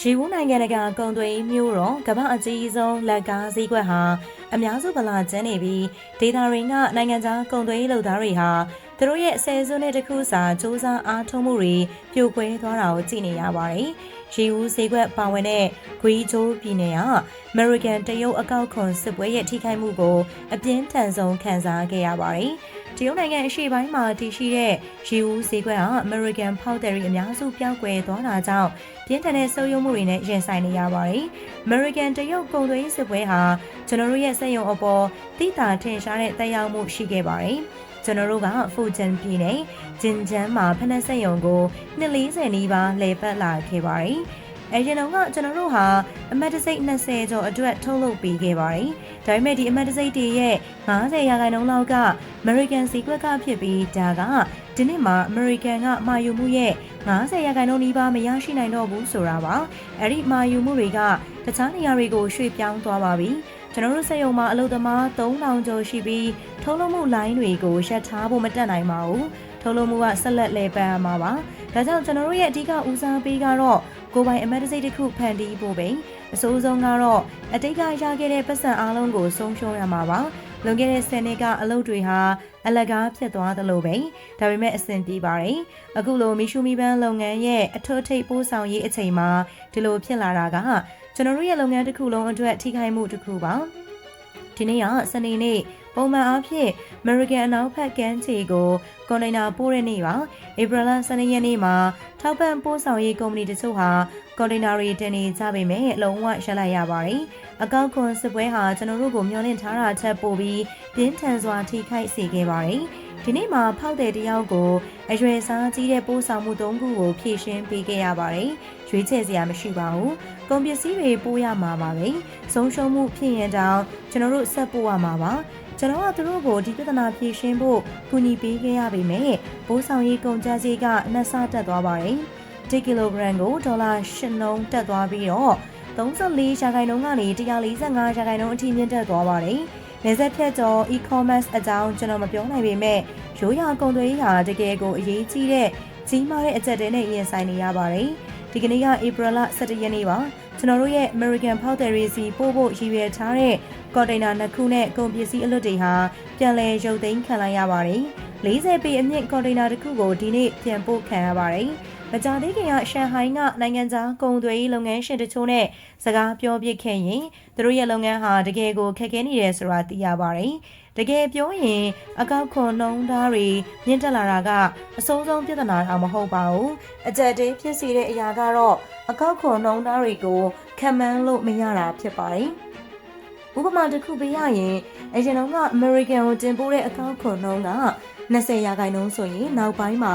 ရီဝူးနိုင်ငံတကာကုန်သွယ်ရေးမြို့တော်ကမ္ဘာအကြီးဆုံးလက်ကားဈေးကွက်ဟာအများစုဗလာကျန်းနေပြီးဒေတာရင်းကနိုင်ငံခြားကုန်သွယ်ရေးလုပ်သားတွေဟာသူတို့ရဲ့ဆယ်စုနှစ်တစ်ခုစာစူးစမ်းအားထုတ်မှုတွေပြိုကွဲသွားတာကိုကြည့်နေရပါတယ်။ရီဝူးဈေးကွက်ပါဝင်တဲ့ဂွီဂျိုးပြည်နယ်ကအမေရိကန်တရုတ်အကောက်ခွန်စစ်ပွဲရဲ့ထိခိုက်မှုကိုအပြင်းထန်ဆုံးခံစားခဲ့ရပါတယ်။ တရုတ်နိုင်ငံအရှေ့ပိုင်းမှာတည်ရှိတဲ့ရီဝူးဈေးကွက်ဟာအမေရိကန်ဖောက်တယ်ရီအများစုပျောက်ကွယ်သွားတာကြောင့်ပြင်းထန်တဲ့ဆုပ်ယုပ်မှုတွေနဲ့ရင်ဆိုင်နေရပါတယ်။ American တရုတ်ကုန်သွယ်ရေးစစ်ပွဲဟာကျွန်တော်တို့ရဲ့စက်ရုံအပေါ်တိတာထင်ရှားတဲ့တက်ရောက်မှုရှိခဲ့ပါတယ်။ကျွန်တော်တို့ကဖူဂျန်ပြည်နယ်ဂျင်ဂျန်မှာဖနက်စက်ရုံကို240နီးပါးလဲပတ်လာခဲ့ပါတယ်။ အဲရင်တော့ကကျွန်တော်တို့ဟာအမတ်တစိတ်20ကျော်အတွက်ထုတ်လုပ်ပေးခဲ့ပါတယ်။ဒါပေမဲ့ဒီအမတ်တစိတ်တွေရဲ့90ရာခိုင်နှုန်းလောက်က American စီကွက်ကဖြစ်ပြီးဒါကဒီနှစ်မှာ American ကမာယူမှုရဲ့90ရာခိုင်နှုန်းနီးပါးမရရှိနိုင်တော့ဘူးဆိုတာပါအဲ့ဒီမာယူမှုတွေကတခြားနေရာတွေကိုရွှေ့ပြောင်းသွားပါပြီ ကျွန်တော်တို့စက်ရုံမှာအလုပ်သမား3000ကျော်ရှိပြီးထုတ်လုပ်မှုလိုင်းတွေကိုရှက်ထားဖို့မတက်နိုင်ပါဘူးထုတ်လုပ်မှုကဆက်လက်လည်ပတ်ရမှာပါဒါကြောင့်ကျွန်တော်တို့ရဲ့အဓိကဦးစားပေးကတော့ကိုပိုင်အမတ်တစိတ်တစ်ခုဖန်တီးဖို့ပဲအစိုးဆုံးကတော့အတိတ်ကရခဲ့တဲ့ပတ်စံအားလုံးကိုဆုံးရှုံးရမှာပါလွန်ခဲ့တဲ့10နှစ်ကအလုပ်တွေဟာအလကားဖြစ်သွားသလိုပဲဒါပေမဲ့အဆင်ပြေပါတယ်အခုလိုမီရှူမီပန်းလုပ်ငန်းရဲ့အထွတ်ထိပ်ပိုးဆောင်ရေးအချိန်မှာဒီလိုဖြစ်လာတာက ကျွန်တော်တို့ရဲ့လုပ်ငန်းတစ်ခုလုံးအတွက်ထိခိုက်မှုတစ်ခုပါဒီနေ့ကစနေနေ့ပုံမှန်အားဖြင့် American အနောက်ဘက်ကမ်းခြေကိုကွန်တိန်နာပို့တဲ့နေ့ပါဧပြီလ12ရက်နေ့မှာထောက်ပံ့ပို့ဆောင်ရေးကုမ္ပဏီတချို့ဟာကွန်တိန်နာတွေတင်နေကြပေမဲ့အလုံးဝရှက်လိုက်ရပါတယ်အကောက်ခွန်စစ်ပွဲဟာကျွန်တော်တို့ကိုမျှော်လင့်ထားတာချက်ပို့ပြီးပြင်းထန်စွာထိခိုက်စေခဲ့ပါတယ် ဒီနေ့မှာဖောက်တဲ့တယောက်ကိုအရွယ်စားကြီးတဲ့ပို့ဆောင်မှု၃ခုကိုဖြည့်ရှင်းပေးခဲ့ရပါတယ်။ရွေးချယ်စရာမရှိပါဘူး။ကုန်ပစ္စည်းတွေပို့ရမှာပါပဲ။ဆုံးရှုံးမှုဖြစ်ရင်တောင်ကျွန်တော်တို့ဆက်ပို့ရမှာပါ။ကျွန်တော်ကသူတို့ကိုဒီပြဿနာဖြေရှင်းဖို့ကူညီပေးခဲ့ရပေမဲ့ပိုးဆောင်ရေးကုန်ကျစရိတ်ကနှက်ဆတက်သွားပါတယ်။1ကီလိုဂရမ်ကိုဒေါ်လာ8နှုန်းတက်သွားပြီးတော့ 34ရာခိုင်နှုန်းကနေ145ရာခိုင်နှုန်းအထိမြင့်တက်သွားပါတယ်။နေဆက်ဖြတ်ကျော် e-commerce အကြောင်းကျွန်တော်မပြောနိုင်ပေမဲ့ရိုးရာကုန်သွယ်ရေးဟာတကယ်ကိုအရေးကြီးတဲ့ကြီးမားတဲ့အကြက်တဲနဲ့ရင်ဆိုင်နေရပါတယ်။ဒီကနေ့ကဧပြီလ17ရက်နေ့ပါ။ကျွန်တော်တို့ရဲ့ American Powdery စီပို့ဖို့ရည်ရွယ်ထားတဲ့ကွန်တိန်နာနှစ်ခုနဲ့ကုန်ပစ္စည်းအလွတ်တွေဟာပြန်လည်ရုပ်သိမ်းခံလိုက်ရပါတယ်။40ပေအမြင့်ကွန်တိန်နာတစ်ခုကိုဒီနေ့ပြန်ပို့ခံရပါတယ်။ မကြသေးခင်ကရှန်ဟိုင်းကနိုင်ငံခြားကုန်သွယ်ရေးလုပ်ငန်းရှင်တချို့နဲ့စကားပြောပြခဲ့ရင်သူတို့ရဲ့လုပ်ငန်းဟာတကယ်ကိုခက်ခဲနေတယ်ဆိုတာသိရပါတယ်။တကယ်ပြောရင်အကောက်ခွန်နှုံးသားတွေမြင့်တက်လာတာကအစိုးဆုံးပြဿနာတော့မဟုတ်ပါဘူး။အကြက်တေးဖြစ်စေတဲ့အရာကတော့အကောက်ခွန်နှုံးသားတွေကိုခံမှန်းလို့မရတာဖြစ်ပါတယ်။ဥပမာတစ်ခုပေးရရင်အရင်တော့က American ကိုတင်ပို့တဲ့အကောက်ခွန်နှုံးက 20ရာခိုင်နှုန်းဆိုရင်နောက်ပိုင်းမှာ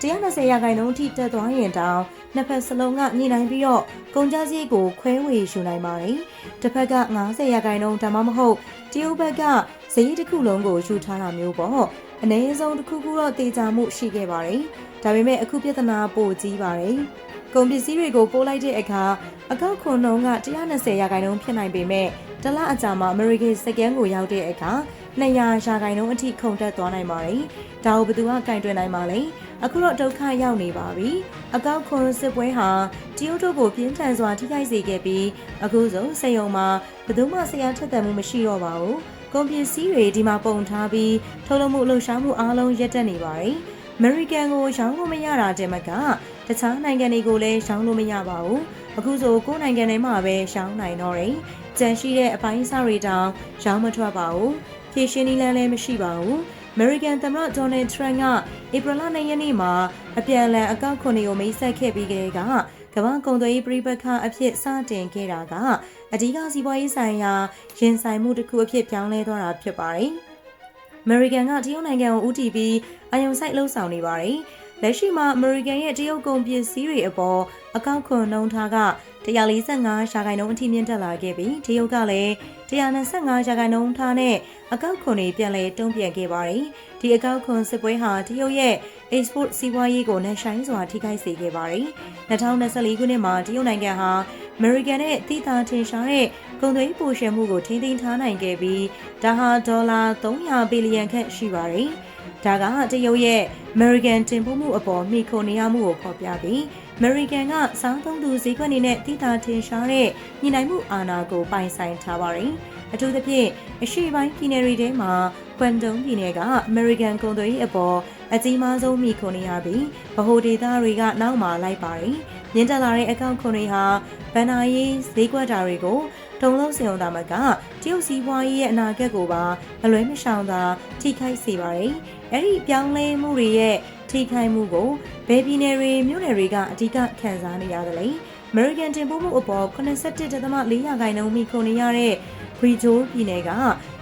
120ရာခိုင်နှုန်းအထိတက်သွားရင်တောင်နှစ်ဖက်စလုံးကညှိနှိုင်းပြီးတော့ကုန်ကျစရိတ်ကိုခွဲဝေယူနိုင်ပါတယ်။တစ်ဖက်က90ရာခိုင်နှုန်းဒါမှမဟုတ်တရုတ်ဘက်ကဈေးတစ်ခုလုံးကိုယူထားတာမျိုးပေါ့။အနည်းဆုံးတစ်ခုခုတော့တေချာမှုရှိခဲ့ပါတယ်။ဒါပေမဲ့အခုပြဿနာပိုကြီးပါတယ်။ကုန်ပစ္စည်းတွေကိုပို့လိုက်တဲ့အခါအကောက်ခွန်နှုန်းက120ရာခိုင်နှုန်းဖြစ်နိုင်ပေမဲ့ တလအကြာမှာ American စကန်ကိုရောက်တဲ့အခါ200ရာခိုင်နှုန်းအထိခုန်တက်သွားနိုင်ပါတယ်။ဒါကိုဘယ်သူကကင်တွယ်နိုင်ပါလဲ။အခုတော့ဒုက္ခရောက်နေပါပြီ။အကောက်ခွန်စစ်ပွဲဟာတရုတ်တို့ကိုပြင်းထန်စွာထိခိုက်စေခဲ့ပြီးအခုဆိုစက်ရုံမှာဘယ်သူမှဆရာထက်သန်မှုမရှိတော့ပါဘူး။ကုန်ပစ္စည်းတွေဒီမှာပုံထားပြီးထုတ်လုပ်မှုလှုပ်ရှားမှုအားလုံးရပ်တန့်နေပါတယ်။ American ကိုရောင်းလို့မရတာတည်းမကတခြားနိုင်ငံတွေကိုလည်းရောင်းလို့မရပါဘူး။အခုဆိုကိုယ်နိုင်ငံထဲမှာပဲရောင်းနိုင်တော့တယ်။ ကြံရှိတဲ့အပိုင်းအစတွေတောင်ရောင်းမထွက်ပါဘူး။ဖြည့်ရှင်းနည်းလမ်းလည်းမရှိပါဘူး။ American သမ္မတ Donald Trump ကဧပြီလ2ရက်နေ့မှာအပြန်အလှန်အကောက်ခွန်တွေကိုမိတ်ဆက်ခဲ့ပြီးကလေးကကမ္ဘာကုန်သွယ်ရေးပြည်ပခအဖြစ်စတင်ခဲ့တာကအဓိကစီးပွားရေးဆိုင်ရာရင်ဆိုင်မှုတစ်ခုအဖြစ်ပြောင်းလဲသွားတာဖြစ်ပါတယ်။ American ကတရုတ်နိုင်ငံကိုဦးတည်ပြီးအယုံဆိုင်လှုပ်ဆောင်နေပါတယ်။လက်ရှိမှာ American ရဲ့တရုတ်ကုန်ပစ္စည်းတွေအပေါ်အကောက်ခွန်နှုန်းထားက 145ရာခိုင်နှုန်းအထိမြင့်တက်လာခဲ့ပြီးတရုတ်ကလည်း125ရာခိုင်နှုန်းထားနဲ့အကောက်ခွန်တွေပြန်လည်တုံ့ပြန်ခဲ့ပါတယ်။ဒီအကောက်ခွန်စစ်ပွဲဟာတရုတ်ရဲ့ export စီးပွားရေးကိုနှဆိုင်စွာထိခိုက်စေခဲ့ပါတယ်။2024ခုနှစ်မှာတရုတ်နိုင်ငံဟာ American နဲ့တိသာထင်ရှားတဲ့ကုန်သွယ်ရေးပိုရှယ်မှုကိုထိန်းသိမ်းထားနိုင်ခဲ့ပြီးဒါဟာဒေါ်လာ300ဘီလီယံခန့်ရှိပါတယ်။ဒါကတရုတ်ရဲ့ American တင်ပို့မှုအပေါ်မိခိုနေရမှုကိုဖော်ပြပြီး American ကစောင်းသုံးသူဈေးကွက်အနေနဲ့တိတာထင်ရှားတဲ့ညီနိုင်မှုအာဏာကိုပိုင်ဆိုင်ထားပါတယ်။အထူးသဖြင့်အရှိပိုင်းပြည်နယ်တွေထဲမှာကွမ်တုံပြည်နယ်က American ကုန်သွယ်ရေးအပေါ်အကြီးမားဆုံးမိခွန်နေရပြီးဗဟိုဒေသတွေကနောက်မှာလိုက်ပါတယ်။မြင့်တက်လာတဲ့အကောင့်ခွန်တွေဟာဗန်နာရေးဈေးကွက်တာတွေကိုတုံလုံးစင်အောင်တာမကတရုတ်စီးပွားရေးရဲ့အနာဂတ်ကိုပါမလွဲမရှောင်သာထိခိုက်စေပါတယ်။အဲ့ဒီပြောင်းလဲမှုတွေရဲ့ ထိခိုက်မှုကိုဘယ်ပြည်နယ်တွေမြို့နယ်တွေကအဓိကခံစားနေရတယ်လဲ။ American တင်ပို့မှုအပေါ်87.4ရာခိုင်နှုန်းမိခုန်နေရတဲ့ဂရီဂျိုးပြည်နယ်က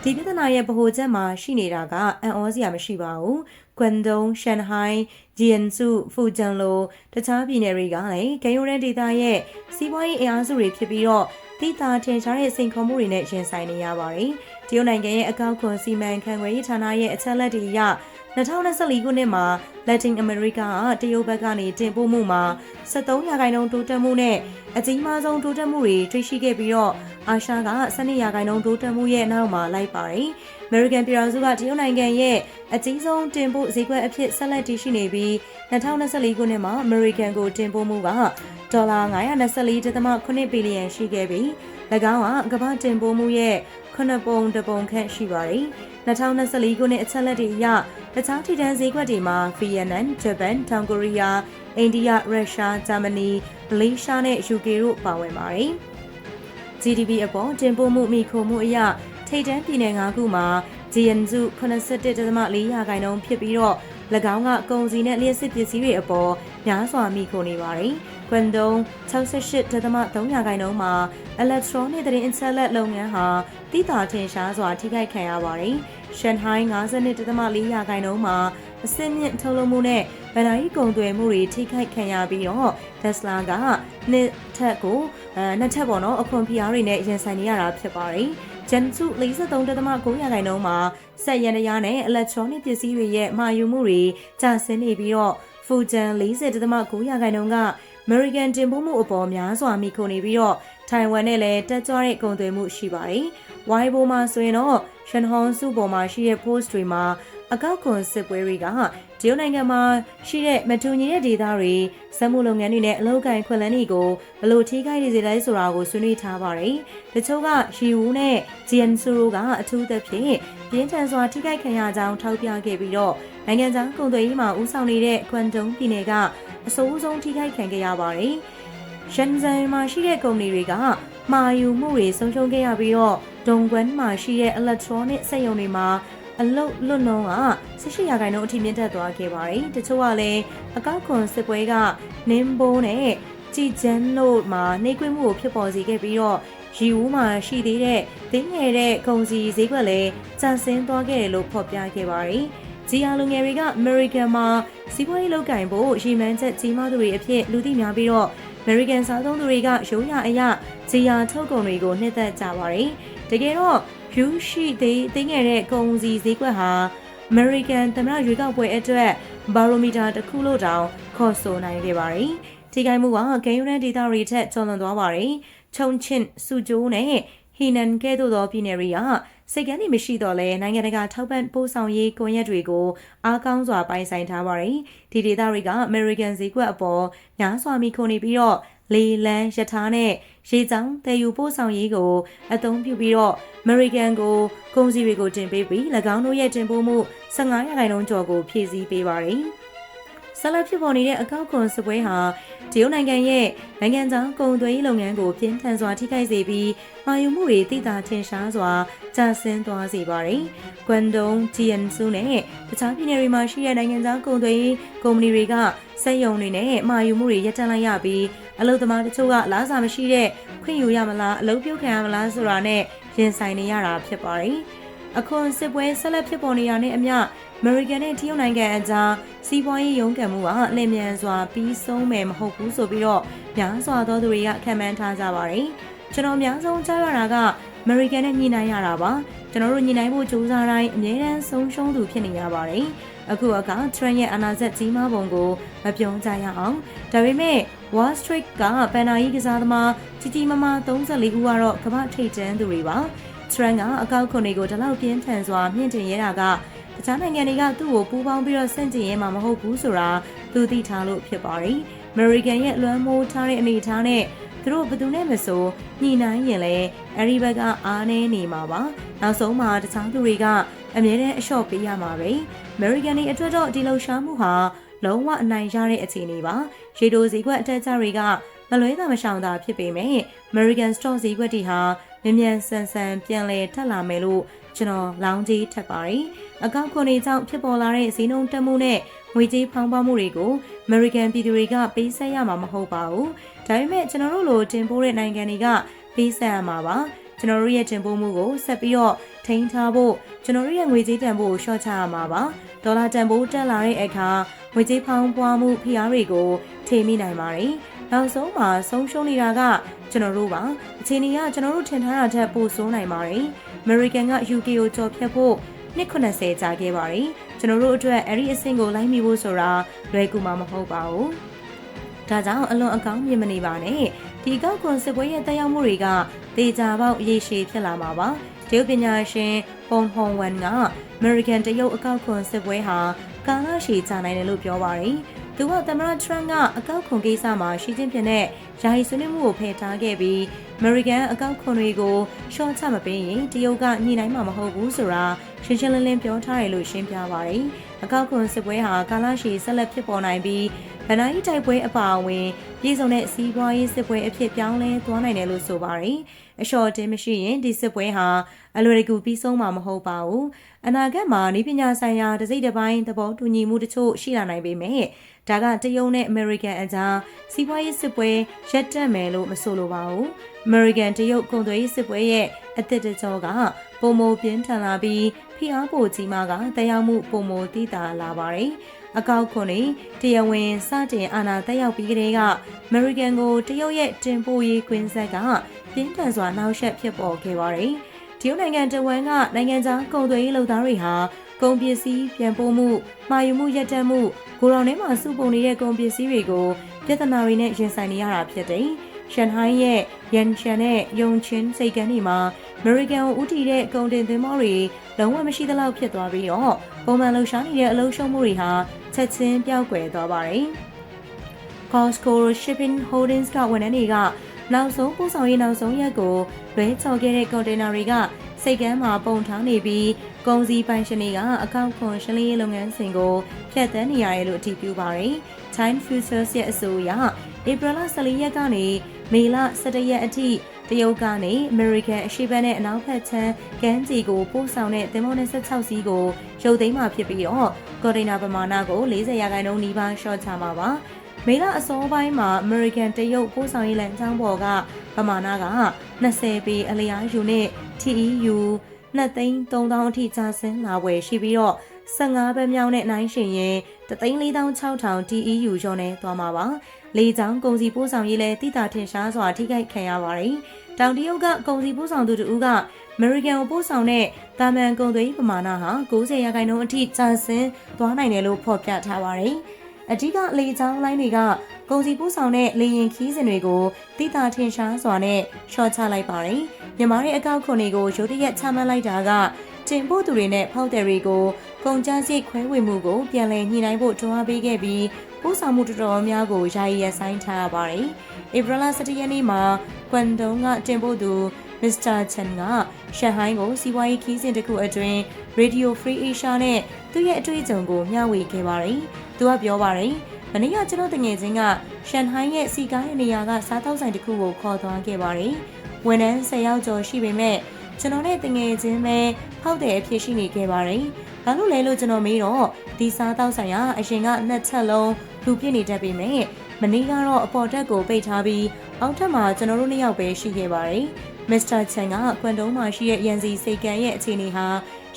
ဒီပြဿနာရဲ့ဗဟိုချက်မှာရှိနေတာကအံ့ဩစရာမရှိပါဘူး။ကွမ်တုံ၊ရှန်ဟိုင်း၊ဂျီယန်စု၊ဖူဂျန်လိုတခြားပြည်နယ်တွေကလည်းဂိမ်းရိုးတဲ့ဒေသရဲ့စီးပွားရေးအင်အားစုတွေဖြစ်ပြီးတော့တိတာထင်ရှားတဲ့စိန်ခေါ်မှုတွေနဲ့ရင်ဆိုင်နေရပါတယ်။တရုတ်နိုင်ငံရဲ့အကောက်ခွန်စီမံခန့်ခွဲရေးဌာနရဲ့အချက်အလက်တွေအရ 2024ခုနှစ်မှာ Latin America ကတရုတ်ဘက်ကနေတင်ပို့မှုမှာ73ရာခိုင်နှုန်းတိုးတက်မှုနဲ့အကြီးမားဆုံးတိုးတက်မှုတွေတွေ့ရှိခဲ့ပြီးတော့အာရှက12ရာခိုင်နှုန်းတိုးတက်မှုရဲ့နောက်မှာလိုက်ပါတယ်။ American ပြည်ထောင်စုကတရုတ်နိုင်ငံရဲ့အကြီးဆုံးတင်ပို့ဈေးကွက်အဖြစ်ဆက်လက်တည်ရှိနေပြီး2024ခုနှစ်မှာ American ကိုတင်ပို့မှုကဒေါ်လာ924.8ဘီလီယံရှိခဲ့ပြီး၎င်းကကမ္ဘာတင်ပို့မှုရဲ့9ပုံတပုံခန့်ရှိပါတယ်။ 2024ခုနှစ်အချက်လက်တွေအရတခြားထိတန်းဈေးကွက်တွေမှာဗီယက်နမ်၊ဂျပန်၊တောင်ကိုရီးယား၊အိန္ဒိယ၊ရုရှား၊ဂျာမနီ၊မလေးရှားနဲ့ UK တို့ပါဝင်ပါတယ်။ GDP အပေါ်တင်ပို့မှုမိခိုမှုအရထိတန်းပြည်နယ်၅ခုမှာ GN စု81.4ရာခိုင်နှုန်းဖြစ်ပြီးတော့၎င်းကကုန်စည်နဲ့လျှက်စစ်ပစ္စည်းတွေအပေါ်များစွာမိခိုနေပါတယ်။ ကွမ်တုံ68.3ရာခိုင်နှုန်းမှာ electronic သတင်းအချက်အလက်လုပ်ငန်းဟာတိတာထင်ရှားစွာထိခိုက်ခံရပါတယ်။ရှန်ဟိုင်း52.4ရာခိုင်နှုန်းမှာအစင်းမြင့်ထုတ်လုပ်မှုနဲ့ဗန်နာရီကုန်သွယ်မှုတွေထိခိုက်ခံရပြီးတော့ Tesla ကနှစ်ထက်ကိုအဲနှစ်ထပ်ပေါ့နော်အခွန်ဖိအားတွေနဲ့ရင်ဆိုင်နေရတာဖြစ်ပါတယ်။ဂျန်စု43.9ရာခိုင်နှုန်းမှာစက်ရန်တရားနဲ့ electronic ပစ္စည်းတွေရဲ့မှာယူမှုတွေကျဆင်းနေပြီးတော့ဖူဂျန်40.9ရာခိုင်နှုန်းက American တင်ပို့မှုအပေါ်များစွာမိခိုနေပြီးတော့ထိုင်ဝမ်နဲ့လည်းတက်ကြွတဲ့ကုန်သွယ်မှုရှိပါတယ်။ဝိုင်ဘိုမှာဆိုရင်တော့ရှန်ဟွန်စုပေါ်မှာရှိတဲ့ post တွေမှာအကောက်ခွန်စစ်ပွဲတွေကတရုတ်နိုင်ငံမှာရှိတဲ့မတူညီတဲ့ဒေသတွေစက်မှုလုပ်ငန်းတွေနဲ့အလုပ်ကိုင်ခွင့်လန်းတွေကိုဘလို့ထိခိုက်နေစေလဲဆိုတာကိုဆွေးနွေးထားပါတယ်။တချို့ကရှီဝူးနဲ့ဂျီယန်ဆူရိုကအထူးသဖြင့်ပြင်းထန်စွာထိခိုက်ခံရကြောင်းထောက်ပြခဲ့ပြီးတော့နိုင်ငံခြားကုန်သွယ်ရေးမှာဦးဆောင်နေတဲ့ကွမ်တုံပြည်နယ်က အဆိုးဆုံးထိခိုက်ခံခဲ့ရပါတယ်။ရှန်ဇန်မှာရှိတဲ့ကုမ္ပဏီတွေကမှာယူမှုတွေဆုံးရှုံးခဲ့ရပြီးတော့ဒုံကွမ်မှာရှိတဲ့ electronic စက်ရုံတွေမှာအလုတ်လွတ်နှုံးက18ရာခိုင်နှုန်းအထိမြင့်တက်သွားခဲ့ပါတယ်။တချို့ကလည်းအကောက်ခွန်စစ်ပွဲကနင်းဘိုးနဲ့ကြည်ကျန်းတို့မှာနှိကွေးမှုကိုဖြစ်ပေါ်စေခဲ့ပြီးတော့ရီဦးမှာရှိသေးတဲ့တင်းငယ်တဲ့ကုန်စည်ဈေးကွက်လည်းကျဆင်းသွားခဲ့တယ်လို့ဖော်ပြခဲ့ပါတယ်။ ဂျီယာလူငယ်တွေက American မှာစီးပွားရေးလုပ်ကင်ဖို့ရည်မှန်းချက်ကြီးမားသူတွေအဖြစ်လူသိများပြီးတော့ American စားသုံးသူတွေကရိုးရာအရာဂျီယာထုတ်ကုန်တွေကိုနှစ်သက်ကြပါတယ်။တကယ်တော့ယူရှိသေးသိငယ်တဲ့ကုန်စည်ဈေးကွက်ဟာ American သမ္မတရွေးကောက်ပွဲအတွက်ဘာရိုမီတာတစ်ခုလို့တောင်ခေါ်ဆိုနိုင်ခဲ့ပါတယ်။ထိခိုက်မှုကဂိမ်းရန်ဒေတာတွေထက်ကျော်လွန်သွားပါတယ်။ချုံချင်းစူဂျိုးနဲ့ ဟီနန်ကဲ့သို့သောပြည်နယ်တွေကစိတ်ကန်းတွေမရှိတော့လဲနိုင်ငံတကာထောက်ပံ့ပို့ဆောင်ရေးကွန်ရက်တွေကိုအားကောင်းစွာပိုင်ဆိုင်ထားပါတယ်။ဒီဒေသတွေက American ဈေးကွက်အပေါ်ညားစွာမိခုန်နေပြီးတော့လေလန်းရထားနဲ့ရေချောင်းတည်ယူပို့ဆောင်ရေးကိုအသုံးပြုပြီးတော့ American ကိုကုန်စည်တွေကိုတင်ပေးပြီး၎င်းတို့ရဲ့တင်ပို့မှု15ရာခိုင်နှုန်းကျော်ကိုဖြည့်ဆည်းပေးပါတယ်။ ဆက်လက်ဖြစ်ပေါ်နေတဲ့အကောက်ခွန်စပွဲဟာတရုတ်နိုင်ငံရဲ့နိုင်ငံသားကုန်သွယ်ရေးလုပ်ငန်းကိုပြင်းထန်စွာထိခိုက်စေပြီးမာယူမှုတွေတိတာထင်ရှားစွာကျဆင်းသွားစေပါတယ်။ကွမ်တုံ၊ဂျီယန်ဆူနဲ့တခြားပြည်နယ်တွေမှာရှိတဲ့နိုင်ငံသားကုန်သွယ်ရေးကုမ္ပဏီတွေကစက်ရုံတွေနဲ့မာယူမှုတွေရပ်တန့်လိုက်ရပြီးအလုပ်သမားတချို့ကလားစာမရှိတဲ့ခွင့်ယူရမလားအလုပ်ပြုတ်ခံရမလားဆိုတာနဲ့ရင်ဆိုင်နေရတာဖြစ်ပါတယ်။အခွန်စစ်ပွဲဆက်လက်ဖြစ်ပေါ်နေတာနဲ့အမျှ အမေရိကန်နဲ့တရုတ်နိုင်ငံအကြားစီးပွားရေးရုန်းကန်မှုကအလင်းမြန်စွာပြီးဆုံးမယ်မဟုတ်ဘူးဆိုပြီးတော့များစွာသောသူတွေကခံမှန်းထားကြပါတယ်။ကျွန်တော်အများဆုံးကြားရတာကအမေရိကန်နဲ့ညှိနှိုင်းရတာပါ။ကျွန်တော်တို့ညှိနှိုင်းဖို့ကြိုးစားတိုင်းအမြဲတမ်းဆုံးရှုံးသူဖြစ်နေရပါတယ်။အခုအခါ Trump ရဲ့အာဏာစက်ကြီးမားပုံကိုမပြောကြရအောင်။ဒါပေမဲ့ Wall Street ကပန်နာကြီးကစားသမားကြီးကြီးမားမား34ဦးကတော့ကမ္ဘာထိပ်တန်းသူတွေပါ။ Trump ကအကောက်ခွန်တွေကိုဒီလောက်ပြင်းထန်စွာမြင့်တင်ရတာက တခြားနိုင်ငံတွေကသူ့ကိုပူးပေါင်းပြီးတော့ဆန့်ကျင်ရဲမှာမဟုတ်ဘူးဆိုတာသူသိထားလို့ဖြစ်ပါတယ်။ American ရဲ့လွှမ်းမိုးထားတဲ့အနေအထားနဲ့သူတို့ဘယ်သူနဲ့မဆိုညှိနှိုင်းရင်လည်းအဲ့ဒီဘက်ကအားနည်းနေမှာပါနောက်ဆုံးမှာတခြားသူတွေကအမြဲတမ်းအလျှော့ပေးရမှာပဲ American တွေအတွက်တော့ဒီလှုပ်ရှားမှုဟာလုံးဝအနိုင်ရတဲ့အခြေအနေပါရေတိုဈေးကွက်အတက်အကျတွေကမလွဲတာမရှောင်တာဖြစ်ပေမဲ့ American Stock ဈေးကွက်တွေဟာမြန်မြန်ဆန်ဆန်ပြန်လည်ထက်လာမယ်လို့ကျွန်တော်လောင်းကြီးထက်ပါတယ် အကောက်ခွန်တွေကြောင့်ဖြစ်ပေါ်လာတဲ့ဈေးနှုန်းတက်မှုနဲ့ငွေကြေးဖောင်းပွားမှုတွေကို American ပြည်သူတွေကပေးဆက်ရမှာမဟုတ်ပါဘူးဒါပေမဲ့ကျွန်တော်တို့လိုတင်ပို့တဲ့နိုင်ငံတွေကပေးဆက်ရမှာပါကျွန်တော်တို့ရဲ့တင်ပို့မှုကိုဆက်ပြီးတော့ထိန်းထားဖို့ကျွန်တော်တို့ရဲ့ငွေကြေးတန်ဖိုးကိုရှော့ချရမှာပါဒေါ်လာတန်ဖိုးတက်လာတဲ့အခါငွေကြေးဖောင်းပွားမှုဖိအားတွေကိုထိမိနိုင်ပါတယ်နောက်ဆုံးမှာဆုံးရှုံးနေတာကကျွန်တော်တို့ပါအခြေအနေကကျွန်တော်တို့ထင်ထားတာထက်ပိုဆိုးနိုင်ပါတယ် American က UK ကိုကြော်ဖြတ်ဖို့ နှစ်90ကြာခဲ့ပါတယ်ကျွန်တော်တို့အတွက်အဲ့ဒီအဆင့်ကိုလိုက်မိဖို့ဆိုတာလွယ်ကူမှာမဟုတ်ပါဘူးဒါကြောင့်အလွန်အကောင်းမြင်မနေပါနဲ့ဒီကောက်ကွန်စစ်ပွဲရဲ့တက်ရောက်မှုတွေကဒေတာပေါက်ရေရှည်ဖြစ်လာမှာပါတရုတ်ပညာရှင်ပုံဟုံဝန်က American တရုတ်အကောက်ခွန်စစ်ပွဲဟာကာလရှည်ကြာနိုင်တယ်လို့ပြောပါတယ်။ သူကသမရထရန့်ကအကောက်ခွန်ကိစ္စမှာရှင်းချင်းပြတဲ့ယာယီဆွေးနွေးမှုကိုဖယ်ထားခဲ့ပြီး American အကောက်ခွန်တွေကိုရှော့ချမပေးရင်တရုတ်ကညှိနှိုင်းမှာမဟုတ်ဘူးဆိုတာရှင်းရှင်းလင်းလင်းပြောထားတယ်လို့ရှင်းပြပါတယ်။အကောက်ခွန်စစ်ပွဲဟာကာလရှည်ဆက်လက်ဖြစ်ပေါ်နိုင်ပြီး ဗန်နာယီတိုက်ပွဲအပါအဝင်ပြည်စုံတဲ့စီးပွားရေးစစ်ပွဲအဖြစ်ပြောင်းလဲသွားနိုင်တယ်လို့ဆိုပါတယ်။အလျှော်တင်းမရှိရင်ဒီစစ်ပွဲဟာအလွယ်တကူပြီးဆုံးမှာမဟုတ်ပါဘူး။အနာဂတ်မှာနည်းပညာဆိုင်ရာတစိမ့်တစ်ပိုင်းသဘောတူညီမှုတချို့ရှိလာနိုင်ပေမဲ့ဒါကတရုတ်နဲ့အမေရိကန်အကြားစီးပွားရေးစစ်ပွဲရပ်တန့်မယ်လို့မဆိုလိုပါဘူး။ American တရုတ်ကုန်သွယ်ရေးစစ်ပွဲရဲ့အသစ်တကြောကပုံမပြင်းထန်လာပြီးဖိအားပိုကြီးမားကတရားမှုပုံမတည်တာလာပါတယ်။ အကောက်ခွန်နေတရားဝင်စတင်အာဏာတက်ရောက်ပြီးကတည်းက American ကိုတရုတ်ရဲ့တင်ပို့ရေးကွင်းဆက်ကပြင်းထန်စွာနှောက်ယှက်ဖြစ်ပေါ်ခဲ့ပါတယ်။တရုတ်နိုင်ငံတဝန်ကနိုင်ငံခြားကုန်သွယ်ရေးလုပ်သားတွေဟာကုန်ပစ္စည်းပြန်ပို့မှုမှာယူမှုရပ်တန့်မှုဂိုရောင်ထဲမှာစုပုံနေတဲ့ကုန်ပစ္စည်းတွေကိုပြဿနာတွေနဲ့ရင်ဆိုင်နေရတာဖြစ်တယ်။ရှန်ဟိုင်းရဲ့ရန်ချန်နဲ့ယုံချင်းစိတ်ကန်းတွေမှာအမေရိကန်ဦးတည်တဲ့ကုန်တင်သင်္ဘောတွေလုံးဝမရှိသလောက်ဖြစ်သွားပြီးတော့ပုံမှန်လှုပ်ရှားနေတဲ့အလုပ်ရှုံးမှုတွေဟာ ချက်ချင်းပျောက်ကွယ်သွားပါတယ်။ Costco Shipping Holdings ကဝန်ထမ်းတွေကနောက်ဆုံးပို့ဆောင်ရေးနောက်ဆုံးရက်ကိုလွဲချော်ခဲ့တဲ့ကွန်တိန်နာတွေကစိတ်ကမ်းမှာပုံထားနေပြီးကုန်စည်ပိုင်ရှင်တွေကအကောင့်ခွန်ရှင်းလင်းရေးလုပ်ငန်းစဉ်ကိုဖျက်ဆီးနေရတယ်လို့အတည်ပြုပါတယ်။ Time Futures ရဲ့အဆိုအရဧပြီလ14ရက်ကနေမေလ17ရက်အထိ တရုတ်ကနေ American အရှေ့ဘက်နဲ့အနောက်ဘက်ခြမ်းကမ်းခြေကိုပို့ဆောင်တဲ့သင်္ဘော26စီးကိုရုပ်သိမ်းမှာဖြစ်ပြီးတော့ကွန်တိန်နာပမာဏကို40ရာခိုင်နှုန်းနီးပါးရှော့ချမှာပါမေလအစောပိုင်းမှာ American တရုတ်ပို့ဆောင်ရေးလမ်းကြောင်းပေါ်ကပမာဏက20ပေအလျားယူနစ် TEU 2သိန်း3000အထိကျဆင်းလာဝယ်ရှိပြီးတော့15ဘက်မြောက်နဲ့နိုင်ရှင်ရင်346,000 TEU ကျော်နဲ့သွားမှာပါ။လေကြောင်းကုန်စည်ပို့ဆောင်ရေးလဲတိတာထင်ရှားစွာထိခိုက်ခံရပါတယ်။ တောင်တရုတ်ကကုန်စည်ပို့ဆောင်သူတို့က American ကိုပို့ဆောင်တဲ့တာမန်ကုန်သွယ်ရေးပမာဏဟာ90ရာခိုင်နှုန်းအထိကျဆင်းသွားနိုင်တယ်လို့ဖော်ပြထားပါတယ်။အဓိကလေကြောင်းလိုင်းတွေကကုန်စည်ပို့ဆောင်တဲ့လေယာဉ်ခီးစဉ်တွေကိုတိတာထင်ရှားစွာနဲ့ရှော့ချလိုက်ပါတယ်။မြန်မာရဲ့အကောက်ခွန်တွေကိုရုတ်တရက်ချမှတ်လိုက်တာကတင်ပို့သူတွေနဲ့ဖောက်တယ်တွေကိုကုန်ကျစရိတ်ခွဲဝေမှုကိုပြန်လည်ညှိနှိုင်းဖို့တွန်းအားပေးခဲ့ပြီးပို့ဆောင်မှုတော်တော်များကိုယာယီရပ်ဆိုင်းထားရပါတယ်။ ဧပြီလ17ရက်နေ့မှာကွမ်တုံကတင်ပို့သူမစ္စတာချန်ကရှန်ဟိုင်းကိုစီးပွားရေးခီးစဉ်တစ်ခုအတွင်း Radio Free Asia နဲ့သူ့ရဲ့အတွေ့အကြုံကိုမျှဝေခဲ့ပါတယ်။သူကပြောပါတယ်။မနေ့ကကျွန်တော်တငယ်ချင်းကရှန်ဟိုင်းရဲ့စီကားရဲ့နေရာကစားတောက်ဆိုင်တစ်ခုကိုခေါ်သွားခဲ့ပါတယ်။ဝန်ထမ်း10ယောက်ကျော်ရှိပေမဲ့ကျွန်တော်နဲ့တငယ်ချင်းပဲဖောက်တဲ့အဖြစ်ရှိနေခဲ့ပါတယ်။ဘာလို့လဲလို့ကျွန်တော်မေးတော့ဒီစားတောက်ဆိုင်ကအရင်ကနှစ်ချက်လုံးလူပြစ်နေတတ်ပေမဲ့ မနေ့ကတော့အပေါ်တက်ကိုပိတ်ထားပြီးအောက်ထပ်မှာကျွန်တော်တို့နှစ်ယောက်ပဲရှိခဲ့ပါတယ်။မစ္စတာချန်ကကွမ်တုံးမှာရှိတဲ့ရန်စီစိတ်ကန်ရဲ့အခြေအနေဟာ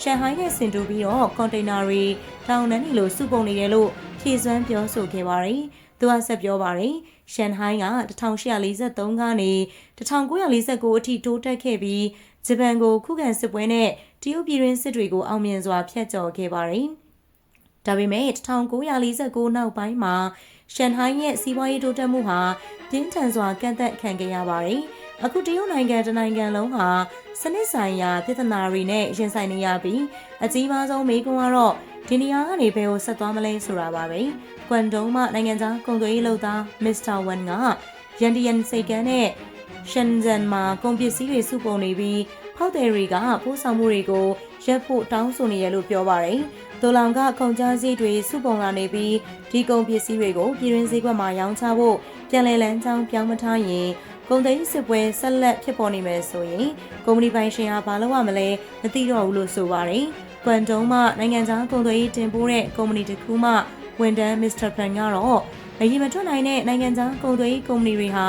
ရှန်ဟိုင်းနဲ့ဆင်တူပြီးတော့ကွန်တိန်နာတွေတောင်တန်းတွေလိုစုပုံနေတယ်လို့ဖြည့်စွမ်းပြောဆိုခဲ့ပါတယ်။သူကဆက်ပြောပါတယ်။ရှန်ဟိုင်းက1843ကနေ1949အထိတိုးတက်ခဲ့ပြီးဂျပန်ကိုခုခံစစ်ပွဲနဲ့တရုတ်ပြည်တွင်းစစ်တွေကိုအောင်မြင်စွာဖျက်ကျော်ခဲ့ပါတယ်။ဒါပေမဲ့1949နောက်ပိုင်းမှာ ရှန်ဟိုင်းရဲ့စီးပွားရေးတိုးတက်မှုဟာပြင်းထန်စွာကန့်သက်ခံခဲ့ရပါတယ်။အခုတရုတ်နိုင်ငံတနိုင်ငံလုံးဟာစနစ်ဆိုင်ရာပြည်ထနာတွေနဲ့ရင်ဆိုင်နေရပြီးအကြီးမားဆုံးမေးခွန်းကတော့ဒီနေရာကနေဘယ်ကိုဆက်သွားမလဲဆိုတာပါပဲ။ကွမ်တုံမှနိုင်ငံသားကုန်သွယ်ရေးလုပ်သားမစ္စတာဝန်ကရန်ဒီယန်စိတ်ကန်းနဲ့ရှန်ဇန်မှာကုန်ပစ္စည်းတွေစုပုံနေပြီးဟောက်တယ်တွေကပို့ဆောင်မှုတွေကိုရပ်ဖို့တောင်းဆိုနေရလို့ပြောပါတယ်။ ဒေါ်လောင်ကကုန်ကျစည်းတွေစုပုံလာနေပြီးဒီကုန်ပစ္စည်းတွေကိုပြည်တွင်းဈေးကွက်မှာရောင်းချဖို့ပြန်လည်လမ်းကြောင်းပြောင်းမထားရင်ကုန်သိန်းစစ်ပွဲဆက်လက်ဖြစ်ပေါ်နေမယ်ဆိုရင်ကုမ္ပဏီပိုင်ရှင်ဟာဘာလုပ်ရမလဲမသိတော့ဘူးလို့ဆိုပါတယ်။ကွမ်တုံးမှနိုင်ငံခြားကုန်သွယ်ရေးတင်ပို့တဲ့ကုမ္ပဏီတစ်ခုမှဝန်တန်းမစ္စတာဖရန်ကတော့အရင်မထွက်နိုင်တဲ့နိုင်ငံခြားကုန်သွယ်ရေးကုမ္ပဏီတွေဟာ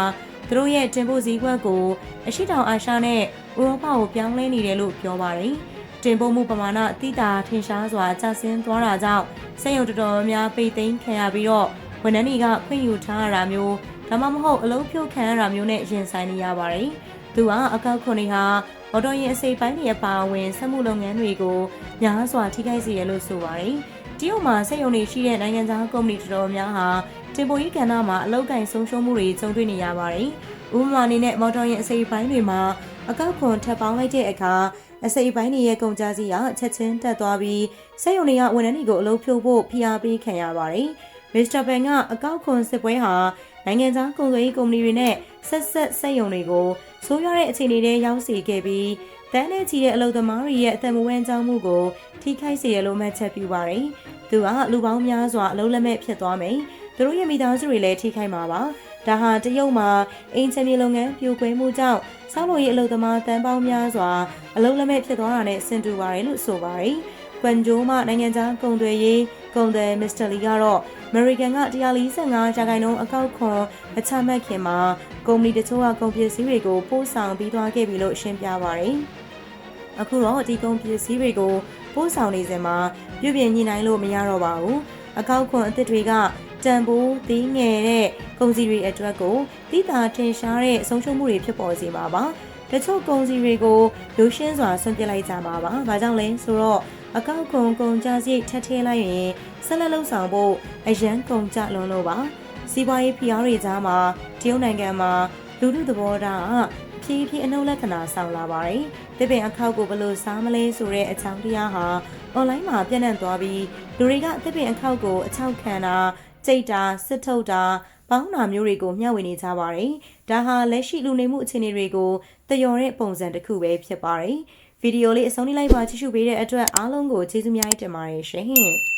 သူတို့ရဲ့တင်ပို့စည်းကွက်ကိုအရှိတောင်အာရှနဲ့ဥရောပကိုပြောင်းလဲနေတယ်လို့ပြောပါတယ်။ တင်ပို့မှုပမာဏတိတာထင်ရှားစွာကျဆင်းသွားတာကြောင့်စက်ရုံတော်တော်များပိတ်သိမ်းခံရပြီးတော့ဝန်ထမ်းတွေကခွင့်ယူထားရတာမျိုးဒါမှမဟုတ်အလုံးဖြုတ်ခံရတာမျိုးနဲ့ရင်ဆိုင်နေရပါတယ်။သူကအကောက်ခွန်တွေဟာမော်တော်ယာဉ်အစိပ်ပိုင်းတွေအပါအဝင်စက်မှုလုပ်ငန်းတွေကိုများစွာထိခိုက်စေရလို့ဆိုပါတယ်။တရုတ်မှာစက်ရုံတွေရှိတဲ့နိုင်ငံခြားကုမ္ပဏီတော်တော်များဟာတင်ပို့ရေးကဏ္ဍမှာအလောက်ကိုင်ဆုံးရှုံးမှုတွေကြုံတွေ့နေရပါတယ်။ဥပမာအနေနဲ့မော်တော်ယာဉ်အစိပ်ပိုင်းတွေမှာအကောက်ခွန်ထပ်ပေါင်းလိုက်တဲ့အခါ အစိပ်ပိုင်းတွေရဲ့ကုန်ကျစရိတ်ကချက်ချင်းတက်သွားပြီးစက်ရုံတွေကဝန်ထမ်းတွေကိုအလုပ်ဖြုတ်ဖို့ဖိအားပေးခံရပါတယ်။မစ္စတာဘန်ကအကောက်ခွန်စစ်ပွဲဟာနိုင်ငံခြားကုန်သွယ်ရေးကုမ္ပဏီတွေနဲ့ဆက်ဆက်စက်ရုံတွေကိုဆိုးရွားတဲ့အခြေအနေတွေရောက်စေခဲ့ပြီးတန်းနဲ့ချီတဲ့အလုပ်သမားတွေရဲ့အသက်မွေးကြောင်းမှုကိုထိခိုက်စေရလို့မှတ်ချက်ပြုပါတယ်။သူကလူပေါင်းများစွာအလုံးလက်မဲ့ဖြစ်သွားမယ်။သူတို့ရဲ့မိသားစုတွေလည်းထိခိုက်မှာပါ။ ဒါဟာတရုတ်မှာအင်ချင်မြေလုပ်ငန်းပြိုကွဲမှုကြောင့်ဆောက်လုပ်ရေးအလုပ်သမားတန်းပေါင်းများစွာအလုံးလက်မဲ့ဖြစ်သွားတာနဲ့ဆင်တူပါတယ်လို့ဆိုပါတယ်။ကွမ်ဂျိုမှနိုင်ငံခြားကုန်သွယ်ရေးကုန်သည်မစ္စတာလီကတော့အမေရိကန်က145ရာခိုင်နှုန်းအကောက်ခွန်အချမှတ်ခင်မှာကုမ္ပဏီတချို့ကကုန်ပစ္စည်းတွေကိုပို့ဆောင်ပြီးသွားခဲ့ပြီလို့ရှင်းပြပါတယ်။အခုတော့ဒီကုန်ပစ္စည်းတွေကိုပို့ဆောင်နေစဉ်မှာပြုပြင်ညှိနှိုင်းလို့မရတော့ပါဘူး။အကောက်ခွန်အသစ်တွေက တန်ဖိုးသေးငယ်တဲ့ကုန်စည်တွေအတွက်ကိုတိတာထင်ရှားတဲ့ဆုံးရှုံးမှုတွေဖြစ်ပေါ်စေမှာပါ။တချို့ကုန်စည်တွေကိုရိုးရှင်းစွာဆွန့်ပစ်လိုက်ကြမှာပါ။ဘာကြောင့်လဲဆိုတော့အကောက်ခွန်ကုန်ကြစရိတ်ထပ်ထည့်လိုက်ရင်ဆက်လက်လှုပ်ဆောင်ဖို့အရန်ကုန်ကြလွန်လို့ပါစီးပွားရေးဖိအားတွေကြားမှာတရုတ်နိုင်ငံမှာလူမှုသဘောထားအဖြည်းဖြည်းအနှုတ်လက္ခဏာဆောင်လာပါတယ်။တစ်ပင်အခောက်ကိုဘယ်လိုစားမလဲဆိုတဲ့အကြောင်းတရားဟာအွန်လိုင်းမှာပြန့်နှံ့သွားပြီးလူတွေကတစ်ပင်အခောက်ကိုအချောက်ခံတာ ကြိတ်တာစစ်ထုတ်တာပေါင်းနာမျိုးတွေကိုမျှဝေနေကြပါတယ်။ဒါဟာလက်ရှိလူနေမှုအခြေအနေတွေကိုတယော်တဲ့ပုံစံတစ်ခုပဲဖြစ်ပါတယ်။ဗီဒီယိုလေးအဆုံးထိလိုက်ပါကြည့်ရှုပေးတဲ့အတွက်အားလုံးကိုကျေးဇူးများတင်ပါတယ်ရှင်။